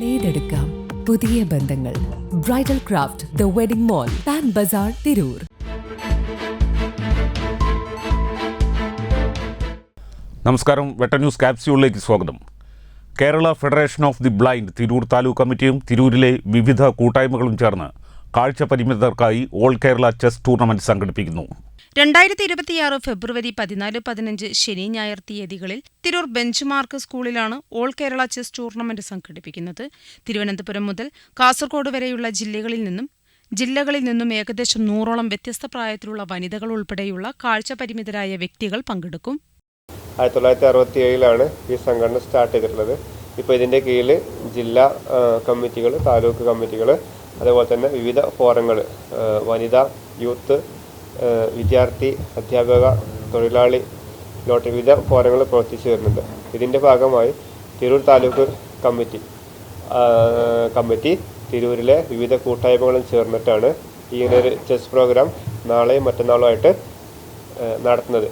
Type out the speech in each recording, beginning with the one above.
നേടെടുക്കാം പുതിയ ബന്ധങ്ങൾ. Bridal craft the wedding mall Pan Bazaar Tirur നമസ്കാരം. വെട്ട ന്യൂസ് ക്യാപ്സ്യൂളിലേക്ക് സ്വാഗതം. Kerala federation of the blind Tirur taluk കമ്മിറ്റിയും തിരൂരിലെ വിവിധ കൂട്ടായ്മകളും ചേർന്ന് കാഴ്ച പരിമിതർക്കായി ഓൾ കേരള ചെസ് ടൂർണമെന്റ് സംഘടിപ്പിക്കുന്നു. രണ്ടായിരത്തി ഇരുപത്തിയാറ് ഫെബ്രുവരി പതിനാല് പതിനഞ്ച് ശനി ഞായർ തീയതികളിൽ തിരൂർ ബെഞ്ച് മാർക്ക് സ്കൂളിലാണ് ഓൾ കേരള ചെസ് ടൂർണമെന്റ് സംഘടിപ്പിക്കുന്നത്. തിരുവനന്തപുരം മുതൽ കാസർഗോഡ് വരെയുള്ള ജില്ലകളിൽ നിന്നും ജില്ലകളിൽ നിന്നും ഏകദേശം നൂറോളം വ്യത്യസ്ത പ്രായത്തിലുള്ള വനിതകൾ ഉൾപ്പെടെയുള്ള കാഴ്ച പരിമിതരായ വ്യക്തികൾ പങ്കെടുക്കും. ആയിരത്തി തൊള്ളായിരത്തി അറുപത്തി ഏഴിലാണ് ഈ സംഘടന സ്റ്റാർട്ട് ചെയ്തിട്ടുള്ളത്. ഇപ്പോൾ ഇതിന്റെ കീഴിൽ ജില്ലാ കമ്മിറ്റികൾ താലൂക്ക് കമ്മിറ്റികൾ അതുപോലെ തന്നെ വിവിധ ഫോറങ്ങൾ വനിത യൂത്ത് വിദ്യാർത്ഥി അധ്യാപക തൊഴിലാളി ലോട്ടറി വിവിധ ഫോറങ്ങൾ പ്രവർത്തിച്ചു വരുന്നുണ്ട്. ഇതിന്റെ ഭാഗമായി തിരൂർ താലൂക്ക് കമ്മിറ്റി കമ്മിറ്റി തിരൂരിലെ വിവിധ കൂട്ടായ്മകളും ചേർന്നിട്ടാണ് ഇങ്ങനൊരു ചെസ് പ്രോഗ്രാം നാളെയും മറ്റന്നാളുമായിട്ട് നടത്തുന്നത്.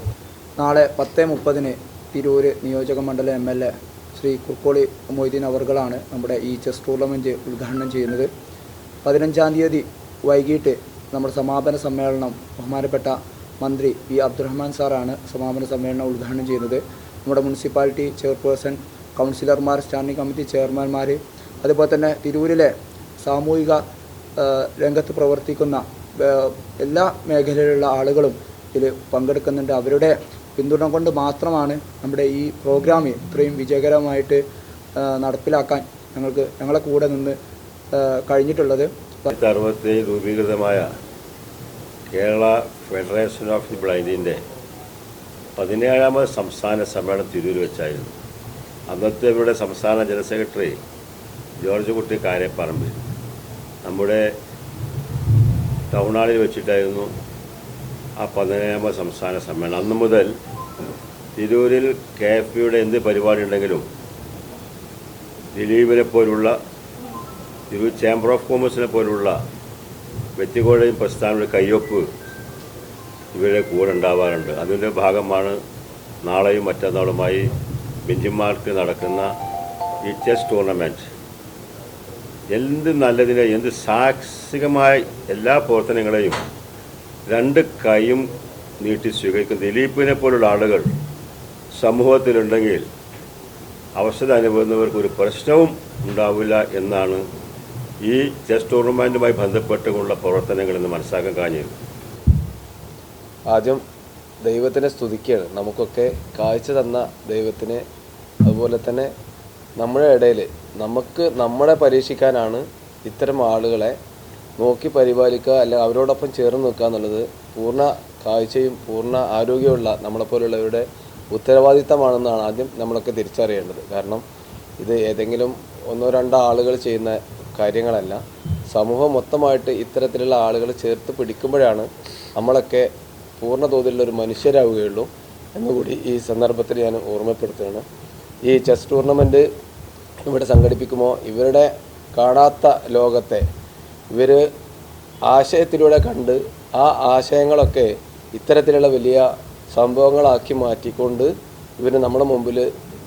നാളെ പത്ത് മുപ്പതിന് തിരൂര് നിയോജക മണ്ഡലം M L A Sri Kukkoli Moideen അവർകളാണ് നമ്മുടെ ഈ ചെസ് ടൂർണമെന്റ് ഉദ്ഘാടനം ചെയ്യുന്നത്. പതിനഞ്ചാം തീയതി വൈകിട്ട് നമ്മുടെ സമാപന സമ്മേളനം ബഹുമാനപ്പെട്ട മന്ത്രി പി അബ്ദുറഹ്മാൻ സാറാണ് സമാപന സമ്മേളനം ഉദ്ഘാടനം ചെയ്യുന്നത്. നമ്മുടെ മുനിസിപ്പാലിറ്റി ചെയർപേഴ്സൺ കൗൺസിലർമാർ സ്റ്റാൻഡിംഗ് കമ്മിറ്റി ചെയർമാൻമാർ അതുപോലെ തന്നെ തിരൂരിലെ സാമൂഹിക രംഗത്ത് പ്രവർത്തിക്കുന്ന എല്ലാ മേഖലയിലുള്ള ആളുകളും ഇതിൽ പങ്കെടുക്കുന്നുണ്ട്. അവരുടെ പിന്തുണ കൊണ്ട് മാത്രമാണ് നമ്മുടെ ഈ പ്രോഗ്രാം ഇത്രയും വിജയകരമായിട്ട് നടപ്പിലാക്കാൻ ഞങ്ങൾക്ക് ഞങ്ങളെ കൂടെ നിന്ന് കഴിഞ്ഞിട്ടുള്ളത്. ആയിരത്തി അറുപത്തി രൂപീകൃതമായ കേരള ഫെഡറേഷൻ ഓഫ് ദി ബ്ലൈൻഡിന്റെ പതിനേഴാമത് സംസ്ഥാന സമ്മേളനം തിരൂർ വെച്ചായിരുന്നു. അന്നത്തെ ഇവരുടെ സംസ്ഥാന ജനറൽ സെക്രട്ടറി ജോർജ് കുട്ടി കാരേപ്പറമ്പിൽ നമ്മുടെ ടൗൺ വെച്ചിട്ടായിരുന്നു ആ പതിനേഴാമത് സംസ്ഥാന സമ്മേളനം. അന്ന് മുതൽ തിരൂരിൽ കെ എഫ് പിയുടെ എന്ത് പരിപാടി ഉണ്ടെങ്കിലും ദിലീപിനെ പോലുള്ള തിരൂർ ചേംബർ ഓഫ് കോമേഴ്സിനെ പോലുള്ള വ്യക്തികളുടെയും പ്രസ്ഥാനങ്ങളുടെ കയ്യൊപ്പ് ഇവരുടെ കൂടെ ഉണ്ടാവാറുണ്ട്. അതിന്റെ ഭാഗമാണ് നാളെയും മറ്റന്നാളുമായി ബെഞ്ചിമാർക്ക് നടക്കുന്ന ഈ ചെസ് ടൂർണമെന്റ് എന്ത് നല്ലതിനെ എന്ത് സാഹസികമായ എല്ലാ പ്രവർത്തനങ്ങളെയും രണ്ട് കൈയും നീട്ടി സ്വീകരിക്കും ദിലീപിനെ പോലുള്ള ആളുകൾ സമൂഹത്തിലുണ്ടെങ്കിൽ അവസരം അനുഭവിക്കുന്നവർക്ക് ഒരു പ്രശ്നവും ഉണ്ടാവില്ല എന്നാണ് ഈ ചെസ് ടൂർണമെന്റുമായി ബന്ധപ്പെട്ടുള്ള പ്രവർത്തനങ്ങൾ എന്ന് മനസ്സിലാക്കാൻ ആദ്യം ദൈവത്തിനെ സ്തുതിക്കുകയാണ്. നമുക്കൊക്കെ കാഴ്ച തന്ന ദൈവത്തിനെ അതുപോലെ തന്നെ നമ്മുടെ ഇടയിൽ നമുക്ക് നമ്മളെ പരീക്ഷിക്കാനാണ് ഇത്തരം ആളുകളെ നോക്കി പരിപാലിക്കുക അല്ല അവരോടൊപ്പം ചേർന്ന് നിൽക്കുക എന്നുള്ളത് പൂർണ കാഴ്ചയും പൂർണ ആരോഗ്യമുള്ള നമ്മളെപ്പോലുള്ളവരുടെ ഉത്തരവാദിത്തമാണെന്നാണ് ആദ്യം നമ്മളൊക്കെ തിരിച്ചറിയേണ്ടത്. കാരണം ഇത് ഏതെങ്കിലും ഒന്നോ രണ്ടോ ആളുകൾ ചെയ്യുന്ന കാര്യങ്ങളല്ല. സമൂഹം മൊത്തമായിട്ട് ഇത്തരത്തിലുള്ള ആളുകൾ ചേർത്ത് പിടിക്കുമ്പോഴാണ് നമ്മളൊക്കെ പൂർണ തോതിലുള്ളൊരു മനുഷ്യരാവുകയുള്ളൂ എന്നുകൂടി ഈ സന്ദർഭത്തിൽ ഞാൻ ഓർമ്മപ്പെടുത്തുകയാണ്. ഈ ചെസ് ടൂർണമെന്റ് ഇവിടെ സംഘടിപ്പിക്കുമോ? ഇവരുടെ കാണാത്ത ലോകത്തെ ഇവർ ആശയത്തിലൂടെ കണ്ട് ആ ആശയങ്ങളൊക്കെ ഇത്തരത്തിലുള്ള വലിയ സംഭവങ്ങളാക്കി മാറ്റിക്കൊണ്ട് ഇവർ നമ്മുടെ മുമ്പിൽ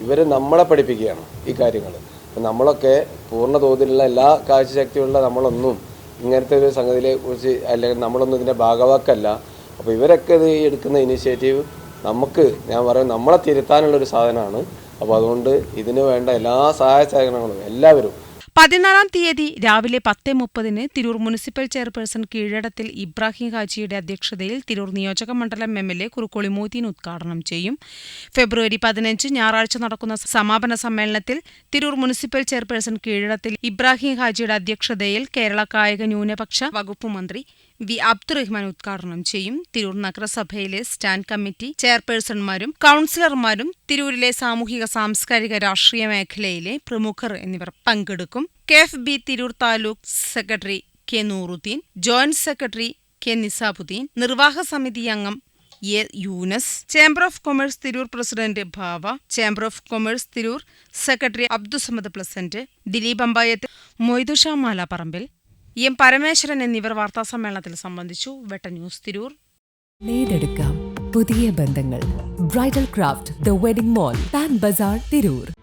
ഇവർ നമ്മളെ പഠിപ്പിക്കുകയാണ് ഈ കാര്യങ്ങൾ നമ്മളൊക്കെ പൂർണ തോതിലുള്ള എല്ലാ കാഴ്ചശക്തിയുള്ള നമ്മളൊന്നും ഇങ്ങനത്തെ ഒരു സംഗതിയെ കുറിച്ച് അല്ലെങ്കിൽ നമ്മളൊന്നും ഇതിന്റെ ഭാഗവാക്കല്ല. അപ്പോൾ ഇവരൊക്കെ ഇത് എടുക്കുന്ന ഇനിഷ്യേറ്റീവ് നമുക്ക് ഞാൻ പറയും നമ്മളെ തിരുത്താനുള്ളൊരു സാധനമാണ്. അപ്പോൾ അതുകൊണ്ട് ഇതിന് വേണ്ട എല്ലാ സഹായ സഹകരണങ്ങളും എല്ലാവരും പതിനാലാം തീയതി രാവിലെ പത്ത് മുപ്പതിന് തിരൂർ മുനിസിപ്പൽ ചെയർപേഴ്സൺ കീഴടത്തിൽ ഇബ്രാഹിം ഹാജിയുടെ അധ്യക്ഷതയിൽ തിരൂർ നിയോജക മണ്ഡലം M L A Kurukkoli Moideen ഉദ്ഘാടനം ചെയ്യും. ഫെബ്രുവരി പതിനഞ്ച് ഞായറാഴ്ച നടക്കുന്ന സമാപന സമ്മേളനത്തിൽ തിരൂർ മുനിസിപ്പൽ ചെയർപേഴ്സൺ കീഴടത്തിൽ ഇബ്രാഹിം ഹാജിയുടെ അധ്യക്ഷതയിൽ കേരള കായിക ന്യൂനപക്ഷ വകുപ്പ് മന്ത്രി വി അബ്ദുറഹ്മാൻ ഉദ്ഘാടനം ചെയ്യും. തിരൂർ നഗരസഭയിലെ സ്റ്റാൻഡ് കമ്മിറ്റി ചെയർപേഴ്സൺമാരും കൌൺസിലർമാരും തിരൂരിലെ സാമൂഹിക സാംസ്കാരിക രാഷ്ട്രീയ മേഖലയിലെ പ്രമുഖർ എന്നിവർ പങ്കെടുക്കും. K F B Tirur taluk secretary K Nooruddeen joint secretary K Nisabuddeen നിർവാഹ സമിതി അംഗം A Yunus chamber of commerce Tirur president ഭാവ chamber of commerce Tirur secretary Abdussamad pleasant Dileep Ambayath Moidusha Malapparambil M Parameswaran എന്നിവർ വാർത്താസമ്മേളനത്തിൽ സംബന്ധിച്ചു. Vetta news Tirur. നേടെടുക്കാം പുതിയ ബന്ധങ്ങൾ. Bridal craft the wedding mall Pan Bazaar Tirur.